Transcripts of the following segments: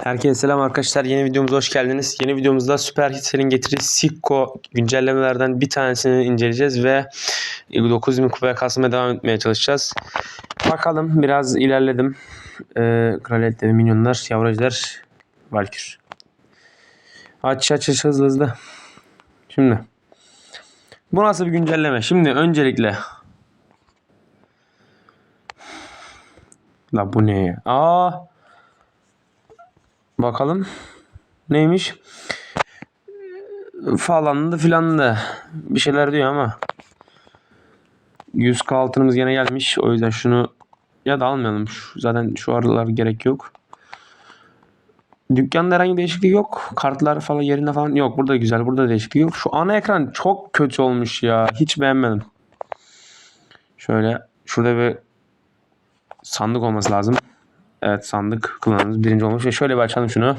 Herkese selam arkadaşlar. Yeni videomuza hoş geldiniz. Yeni videomuzda Süper getirdiği Sikko güncellemelerden bir tanesini inceleyeceğiz ve 9000 kupaya kasmaya devam etmeye çalışacağız. Bakalım biraz ilerledim. Ee, kraliyet ve minyonlar, yavrucular, Valkür. Aç aç aç hızlı hızlı. Şimdi. Bu nasıl bir güncelleme? Şimdi öncelikle. La bu ne ya? Aa. Bakalım. Neymiş? Falandı filandı. Bir şeyler diyor ama. 100k altınımız gene gelmiş. O yüzden şunu ya da almayalım. Zaten şu aralar gerek yok. Dükkanda herhangi bir değişiklik yok. Kartlar falan yerinde falan yok. Burada güzel. Burada değişiklik yok. Şu ana ekran çok kötü olmuş ya. Hiç beğenmedim. Şöyle şurada bir sandık olması lazım. Evet sandık kullanımız birinci olmuş. Ve şöyle bir açalım şunu.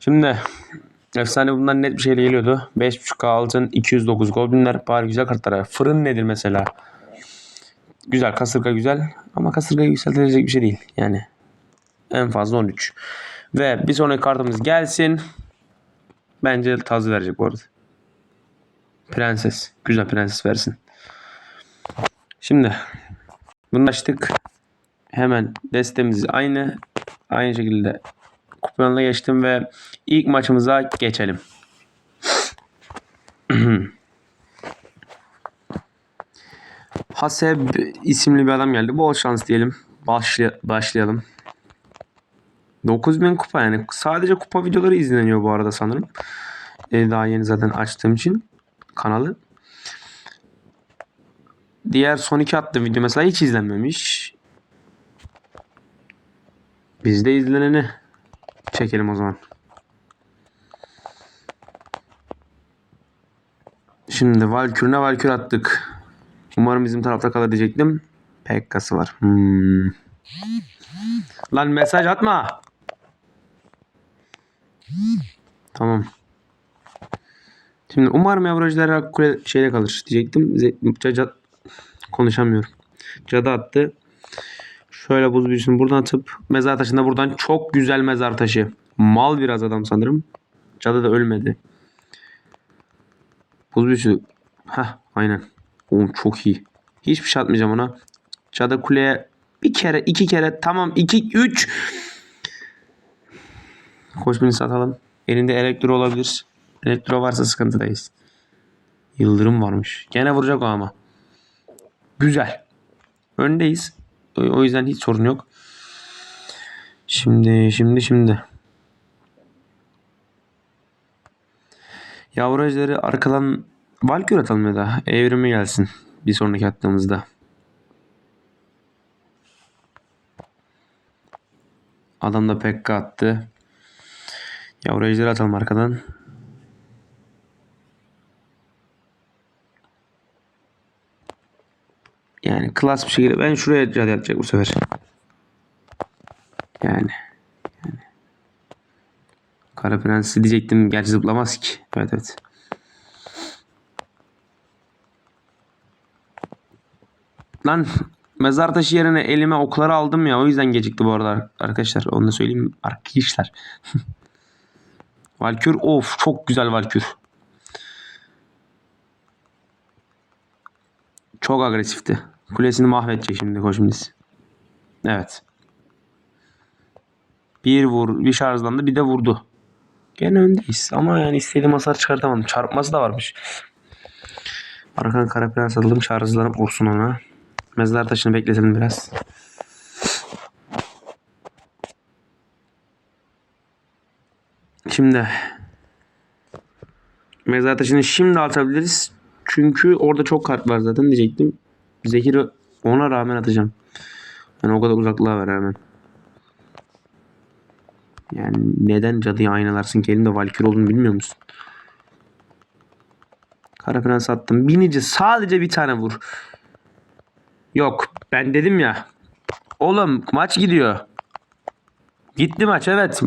Şimdi efsane bundan net bir şeyle geliyordu. 5.5K altın 209 goblinler bari güzel kartlara. Fırın nedir mesela? Güzel kasırga güzel ama kasırgayı yükseltilecek bir şey değil. Yani en fazla 13. Ve bir sonraki kartımız gelsin. Bence tazı verecek bu arada. Prenses. Güzel prenses versin. Şimdi bunu açtık. Hemen destemiz aynı. Aynı şekilde kuponla geçtim ve ilk maçımıza geçelim. Haseb isimli bir adam geldi. Bol şans diyelim. Başlay- başlayalım. 9000 kupa yani. Sadece kupa videoları izleniyor bu arada sanırım. Ee, daha yeni zaten açtığım için kanalı. Diğer son iki attığım video mesela hiç izlenmemiş. Biz de izleneni çekelim o zaman. Şimdi Valkür'üne Valkür attık. Umarım bizim tarafta kalır diyecektim. Pekka'sı var. Hmm. Lan mesaj atma. Tamam. Şimdi umarım yavrucular kule şeyde kalır diyecektim. Ze- Caca konuşamıyorum. Cadı attı. Şöyle buz büyüsünü buradan atıp mezar taşında buradan çok güzel mezar taşı. Mal biraz adam sanırım. Cadı da ölmedi. Buz büyüsü. Heh aynen. Oğlum çok iyi. Hiçbir şey atmayacağım ona. Cadı kuleye bir kere iki kere tamam iki üç. Koş birini satalım. Elinde elektro olabilir. Elektro varsa sıkıntıdayız. Yıldırım varmış. Gene vuracak o ama. Güzel. Öndeyiz. O yüzden hiç sorun yok. Şimdi şimdi şimdi. Yavru ejderi arkadan Valkür atalım ya da evrimi gelsin. Bir sonraki attığımızda. Adam da Pekka attı. Yavru ejderi atalım arkadan. Yani klas bir şekilde ben şuraya cadı atacak bu sefer. Yani. yani. Kara Prensi diyecektim. Gerçi zıplamaz ki. Evet evet. Lan mezar taşı yerine elime okları aldım ya. O yüzden gecikti bu arada arkadaşlar. Onu da söyleyeyim arkadaşlar. Valkür of çok güzel Valkür. Çok agresifti. Kulesini mahvedecek şimdi koşumuz. Evet. Bir vur, bir şarjlandı, bir de vurdu. Gene öndeyiz ama yani istediğim hasar çıkartamadım. Çarpması da varmış. Arkadan kara prens alalım, vursun ona. Mezar taşını bekletelim biraz. Şimdi mezar taşını şimdi atabiliriz. Çünkü orada çok kart var zaten diyecektim. Zehiri ona rağmen atacağım. Yani o kadar uzaklığa ver hemen. Yani neden cadıyı aynalarsın ki elinde Valkür olduğunu bilmiyor musun? Kara Prens attım. Binici sadece bir tane vur. Yok ben dedim ya. Oğlum maç gidiyor. Gitti maç evet.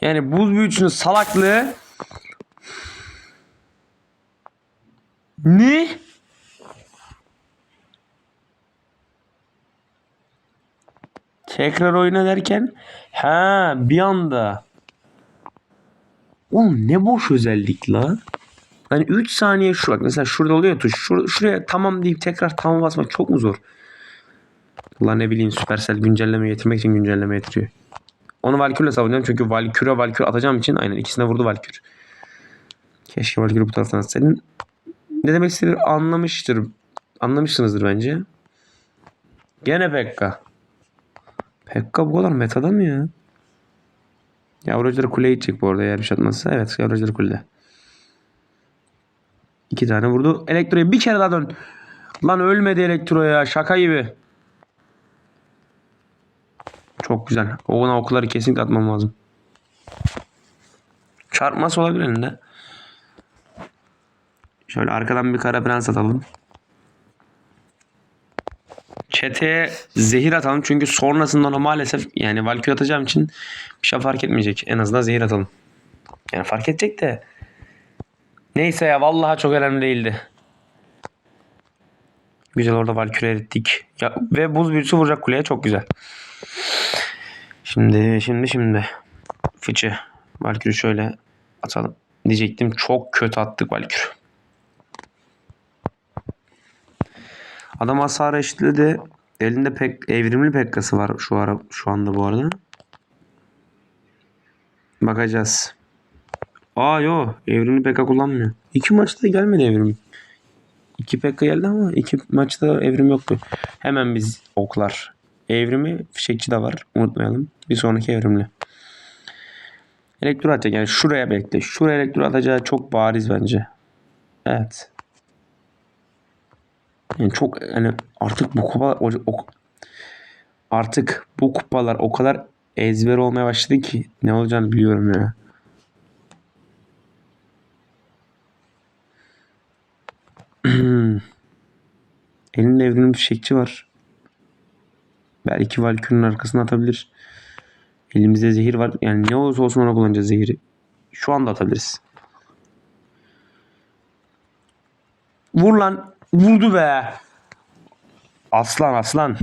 Yani buz büyücünün salaklığı Ne? Tekrar oyna derken ha bir anda. Oğlum ne boş özellik la. Hani 3 saniye şu bak mesela şurada oluyor tuş. Şur- şuraya tamam deyip tekrar tamam basmak çok mu zor? Ulan ne bileyim Supercell güncelleme getirmek için güncelleme getiriyor. Onu Valkyrie'le savunacağım çünkü Valkyrie Valkyrie atacağım için aynen ikisine vurdu Valkyrie. Keşke Valkyrie bu taraftan atsaydın. Ne demek istediğini anlamıştır. Anlamışsınızdır bence. Gene Pekka. Pekka bu kadar metada mı ya? Yavrucuları kuleye gidecek bu arada eğer bir şey atmazsa. Evet yavrucuları kulede. İki tane vurdu. Elektroya bir kere daha dön. Lan ölmedi elektro ya. Şaka gibi. Çok güzel. Ona okları kesinlikle atmam lazım. Çarpması olabilir elinde. Şöyle arkadan bir kara prens atalım. Çeteye zehir atalım çünkü sonrasında ona maalesef yani Valkyrie atacağım için bir şey fark etmeyecek. En azından zehir atalım. Yani fark edecek de. Neyse ya vallahi çok önemli değildi. Güzel orada Valkyrie erittik. Ya, ve buz büyüsü vuracak kuleye çok güzel. Şimdi şimdi şimdi. Fıçı. Valkyrie şöyle atalım. Diyecektim çok kötü attık Valkyrie. Adam hasar eşitledi. Elinde pek evrimli pekkası var şu ara şu anda bu arada. Bakacağız. Aa yo evrimli pekka kullanmıyor. İki maçta gelmedi evrim. İki pekka geldi ama iki maçta evrim yoktu. Hemen biz oklar. Evrimi fişekçi de var. Unutmayalım. Bir sonraki evrimli. Elektro atacak yani şuraya bekle. Şuraya elektro atacağı çok bariz bence. Evet. Yani çok yani artık bu kupa o, o- artık bu kupalar o kadar ezber olmaya başladı ki ne olacağını biliyorum ya. Elinde evrimli fişekçi var. Belki Valkyrie'nin arkasına atabilir. Elimizde zehir var. Yani ne olursa olsun ona kullanacağız zehiri. Şu anda atabiliriz. Vur lan. Vurdu be. Aslan aslan.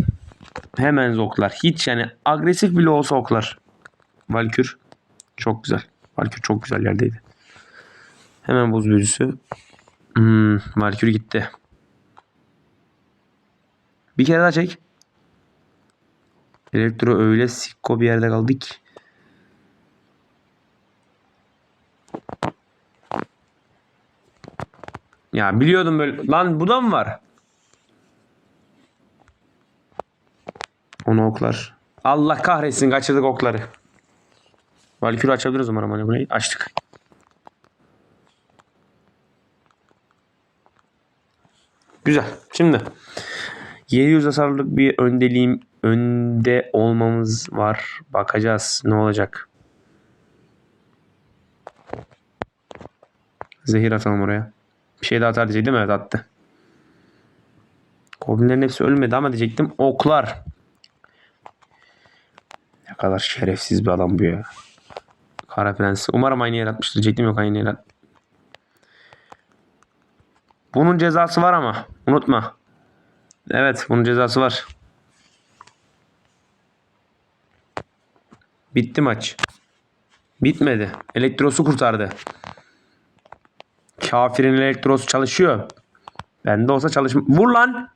Hemen oklar. Hiç yani agresif bile olsa oklar. Valkür. Çok güzel. Valkür çok güzel yerdeydi. Hemen buz büyücüsü. Hmm, Valkür gitti. Bir kere daha çek. Elektro öyle sikko bir yerde kaldı Ya biliyordum böyle. Lan bu da mı var? Onu oklar. Allah kahretsin kaçırdık okları. Valkyrie açabiliriz umarım hani burayı. Açtık. Güzel. Şimdi 700 hasarlık bir öndeliğim önde olmamız var. Bakacağız ne olacak. Zehir atalım oraya. Bir şey daha atar diyecektim. Evet attı. Goblinlerin hepsi ölmedi ama diyecektim. Oklar. Ne kadar şerefsiz bir adam bu ya. Kara Prens. Umarım aynı yer atmıştır. Diyecektim yok aynı yer at. Bunun cezası var ama. Unutma. Evet bunun cezası var. Bitti maç. Bitmedi. Elektrosu kurtardı. Kafirin elektrosu çalışıyor. Bende olsa çalışma. Vur lan.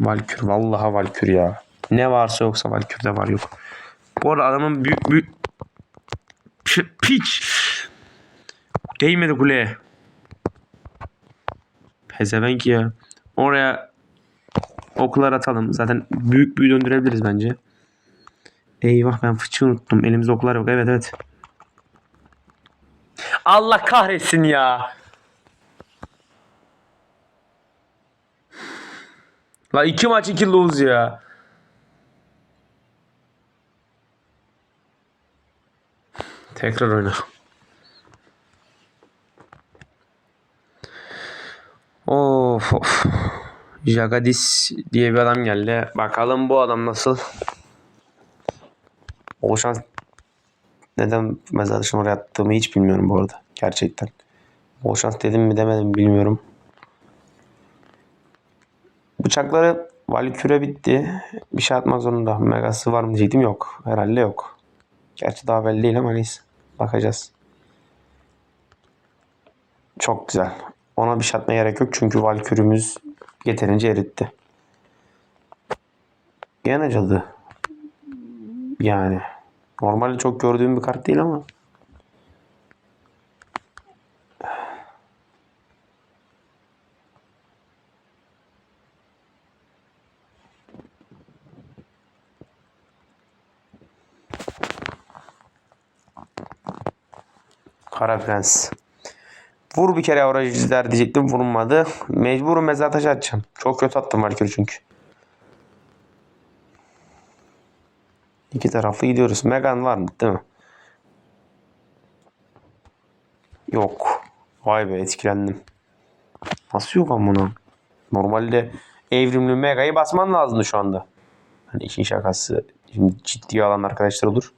Valkür. Vallahi Valkür ya. Ne varsa yoksa Valkür'de var yok. Bu arada adamın büyük büyük Pi- piç. Değmedi kuleye. Pezevenk ya. Oraya oklar atalım. Zaten büyük büyü döndürebiliriz bence. Eyvah ben fıçı unuttum. Elimizde oklar yok. Evet evet. Allah kahretsin ya. La iki maç iki lose ya. Tekrar oyna. Of of. Jagadis diye bir adam geldi. Bakalım bu adam nasıl? O şans neden mezar taşını oraya attığımı hiç bilmiyorum bu arada. Gerçekten. Bol şans dedim mi demedim mi bilmiyorum. Bıçakları Valkyrie bitti. Bir şey atmak zorunda. Megası var mı diyecektim. Yok. Herhalde yok. Gerçi daha belli değil ama neyse. Bakacağız. Çok güzel. Ona bir şey atmaya gerek yok. Çünkü Valkyrie'miz yeterince eritti. Gene cadı. Yani. Normalde çok gördüğüm bir kart değil ama. Kara Prens. Vur bir kere avrajizler diyecektim vurulmadı. Mecburum mezar taşı atacağım. Çok kötü attım Valkyrie çünkü. İki taraflı gidiyoruz. Megan var mı değil mi? Yok. Vay be etkilendim. Nasıl yok amına? Normalde evrimli Mega'yı basman lazımdı şu anda. Hani işin şakası. Şimdi ciddiye alan arkadaşlar olur.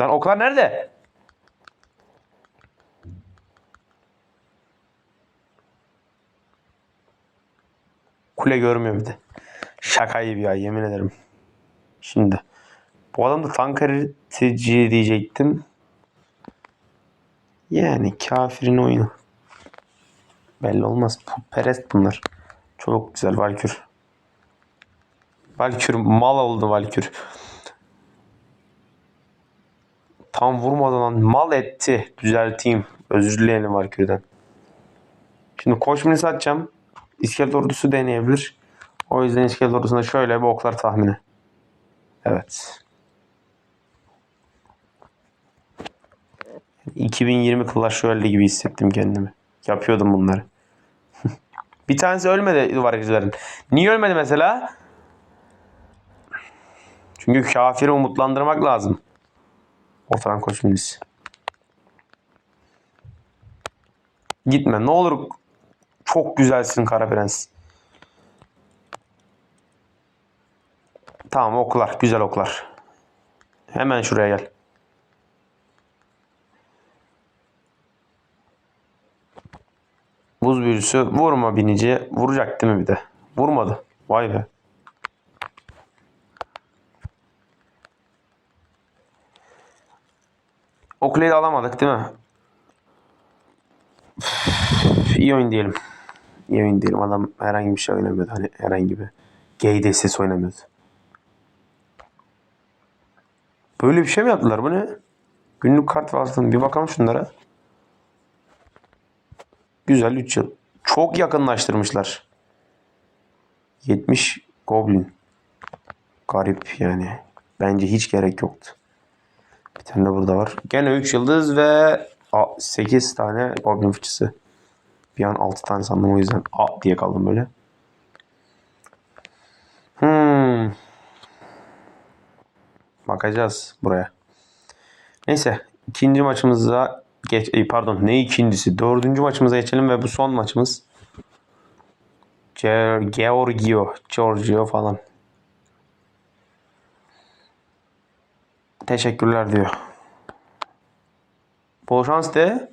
Lan oklar nerede? Kule görmüyor bir de. Şaka gibi ya yemin ederim. Şimdi. Bu adam da tank haritacı diyecektim. Yani kafirin oyunu. Belli olmaz. Perest bunlar. Çok güzel Valkür. Valkür mal oldu Valkür. Tam vurmadan mal etti. Düzelteyim. Özür dileyelim Valkür'den. Şimdi koşmini satacağım. İskelet ordusu deneyebilir. O yüzden iskelet ordusunda şöyle bir oklar tahmini. Evet. 2020 Clash Royale gibi hissettim kendimi. Yapıyordum bunları. bir tanesi ölmedi duvar yıkıcıların. Niye ölmedi mesela? Çünkü kafiri umutlandırmak lazım. Ortadan milis. Gitme ne olur. Çok güzelsin Kara Prens. Tamam oklar. Güzel oklar. Hemen şuraya gel. Buz büyüsü vurma binici. Vuracak değil mi bir de? Vurmadı. Vay be. O kuleyi de alamadık değil mi? Üf, oyun diyelim. İyi oyun diyelim. Adam herhangi bir şey oynamıyordu. Hani herhangi bir gay destesi oynamıyordu. Böyle bir şey mi yaptılar? Bu ne? Günlük kart vasıtası. Bir bakalım şunlara. Güzel 3 yıl. Çok yakınlaştırmışlar. 70 Goblin. Garip yani. Bence hiç gerek yoktu. Bir tane de burada var. Gene 3 yıldız ve 8 tane Goblin fıçısı. Bir an 6 tane sandım o yüzden A diye kaldım böyle. Bakacağız buraya. Neyse. ikinci maçımıza geç, pardon ne ikincisi? Dördüncü maçımıza geçelim ve bu son maçımız. Georgio, Giorgio falan. Teşekkürler diyor. Bol şans de.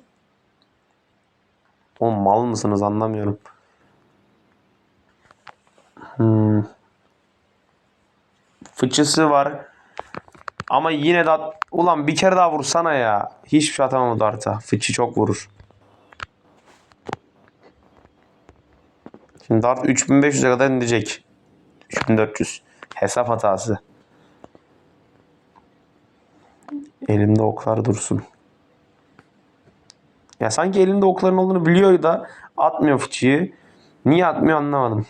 Oğlum mal mısınız anlamıyorum. Hmm. Fıçısı var. Ama yine de ulan bir kere daha vursana ya. Hiçbir şey atamam o darta. Fıçı çok vurur. Şimdi dart 3500'e kadar inecek. 3400. Hesap hatası. Elimde oklar dursun. Ya sanki elimde okların olduğunu biliyor da atmıyor fıçıyı. Niye atmıyor anlamadım.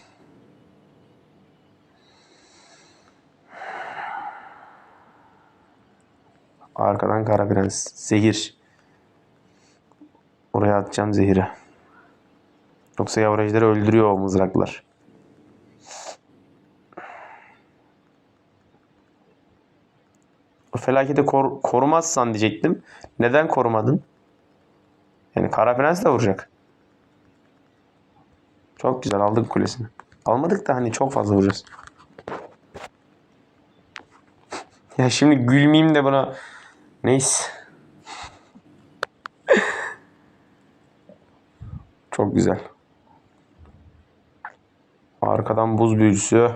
Arkadan kara prens. Zehir. Oraya atacağım zehiri. Yoksa yavracıları öldürüyor o mızraklar. O felaketi kor- korumazsan diyecektim. Neden korumadın? Yani kara prens de vuracak. Çok güzel aldık kulesini. Almadık da hani çok fazla vuracağız. ya şimdi gülmeyeyim de buna. Neyse. Çok güzel. Arkadan buz büyücüsü.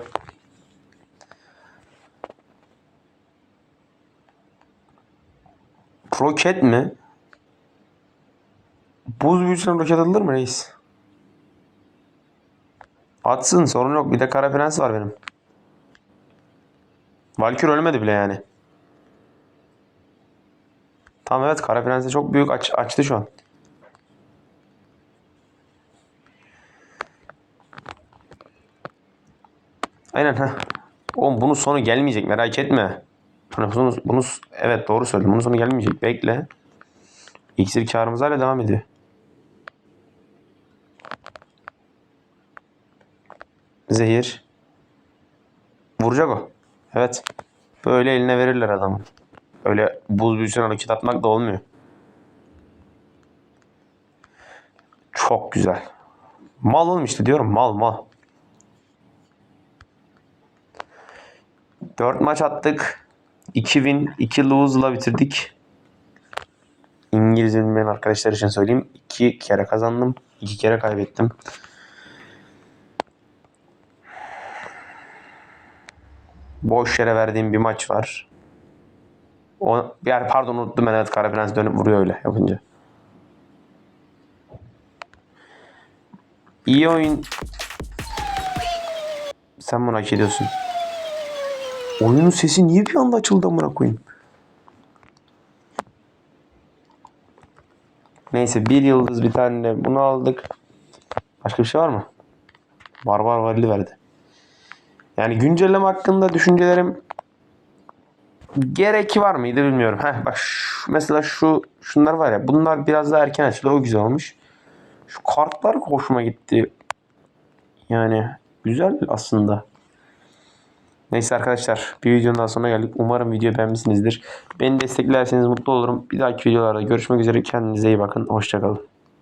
Roket mi? Buz büyücüsüne roket atılır mı reis? Atsın sorun yok. Bir de Kara Prens var benim. Valkür ölmedi bile yani. Tamam evet Kara Prens'e çok büyük aç, açtı şu an. Aynen ha. Oğlum bunun sonu gelmeyecek merak etme. Hani bunu, bunu, evet doğru söyledim. Bunun sonu gelmeyecek. Bekle. İksir karımız hala devam ediyor. Zehir. Vuracak o. Evet. Böyle eline verirler adamı. Öyle buz büyüsüne hareket atmak da olmuyor. Çok güzel. Mal oğlum işte diyorum mal mal. 4 maç attık. 2 win, 2 lose'la bitirdik. İngilizce bilmeyen arkadaşlar için söyleyeyim. 2 kere kazandım. 2 kere kaybettim. Boş yere verdiğim bir maç var. O, yani pardon unuttum ben evet Karaprens dönüp vuruyor öyle yapınca. İyi oyun. Sen bunu hak ediyorsun. Oyunun sesi niye bir anda açıldı amına koyayım? Neyse bir yıldız bir tane bunu aldık. Başka bir şey var mı? Barbar Valli verdi. Yani güncelleme hakkında düşüncelerim gereki var mıydı bilmiyorum. Heh, bak şu, mesela şu şunlar var ya bunlar biraz daha erken açıldı o güzel olmuş. Şu kartlar hoşuma gitti. Yani güzel aslında. Neyse arkadaşlar bir videonun daha sonuna geldik. Umarım video beğenmişsinizdir. Beni desteklerseniz mutlu olurum. Bir dahaki videolarda görüşmek üzere. Kendinize iyi bakın. Hoşçakalın.